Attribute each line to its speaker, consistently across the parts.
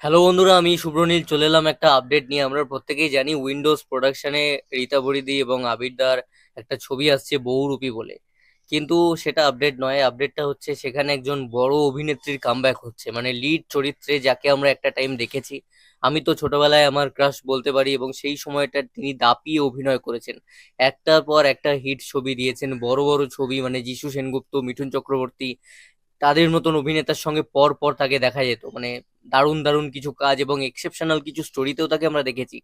Speaker 1: Hello বন্ধুরা, আমি শুভ্রনীল। চলে এলাম একটা আপডেট নিয়ে। আমরা প্রত্যেকেই জানি উইন্ডোজ প্রোডাকশনে রীতা ভরিদি এবং আবিরদার একটা ছবি আসছে বহুরূপী বলে। কিন্তু সেটা আপডেট নয়। আপডেটটা হচ্ছে সেখানে একজন বড় অভিনেত্রীর কামব্যাক হচ্ছে। মানে লিড চরিত্রে যাকে আমরা একটা টাইম দেখেছি। আমি তো ছোটবেলায় আমার ক্রাশ বলতে পারি এবং সেই সময়টা তিনি দাপিয়ে অভিনয় করেছেন। একটার পর একটা হিট ছবি দিয়েছেন। বড় বড় ছবি মানে যিশু সেনগুপ্ত, মিঠুন চক্রবর্তী, তাদের মতন অভিনেতার সঙ্গে পর পর তাকে দেখা যেত। মানে দারুণ দারুণ কিছু কাজ এবং এক্সেপশনাল কিছু স্টোরিতেও তাকে আমরা দেখেছি।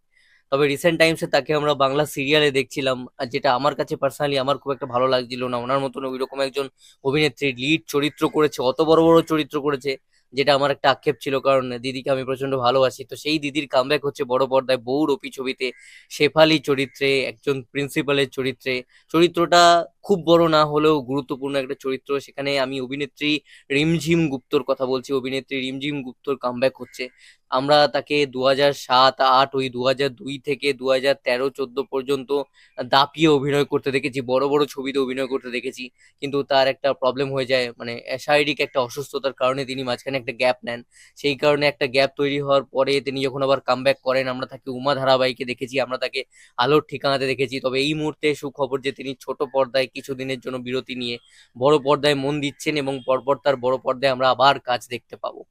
Speaker 1: তবে রিসেন্ট টাইমসে তাকে আমরা বাংলা সিরিয়ালে দেখছিলাম যেটা আমার কাছে পার্সোনালি আমার খুব একটা ভালো লাগছিল না। ওনার মতন ওইরকম একজন অভিনেত্রী লিড চরিত্র করেছে, অত বড় বড় চরিত্র করেছে, যেটা আমার একটা আক্ষেপ ছিল, কারণ দিদিকে আমি প্রচণ্ড ভালোবাসি। তো সেই দিদির কামব্যাক হচ্ছে বড় পর্দায় বহুরূপী ছবিতে শেফালি চরিত্রে, একজন প্রিন্সিপালের চরিত্রে। চরিত্রটা খুব বড় না হলেও গুরুত্বপূর্ণ একটা চরিত্র। সেখানে আমি অভিনেত্রী রিমঝিম গুপ্তর কথা বলছি। অভিনেত্রী রিমঝিম গুপ্তর কামব্যাক হচ্ছে। আমরা তাকে দু হাজার সাত, আট ওই দু হাজার দুই থেকে দু হাজার তেরো, চোদ্দ পর্যন্ত দাপিয়ে অভিনয় করতে দেখেছি। বড় বড় ছবিতে অভিনয় করতে দেখেছি। কিন্তু তার একটা প্রবলেম হয়ে যায়। মানে শারীরিক একটা অসুস্থতার কারণে তিনি মাঝখানে একটা গ্যাপ নেন। সেই কারণে একটা গ্যাপ তৈরি হওয়ার পরে তিনি যখন আবার কামব্যাক করেন, আমরা তাকে উমা ধারাবাহিকে দেখেছি। আমরা তাকে আলোর ঠিকানাতে দেখেছি। তবে এই মুহূর্তে সুখবর যে তিনি ছোট পর্দায় কিছুদিনের জন্য বিরতি নিয়ে বড় পর্দায় মন দিচ্ছেন এবং পরপর তার বড় পর্দায় আমরা আবার কাজ দেখতে পাবো।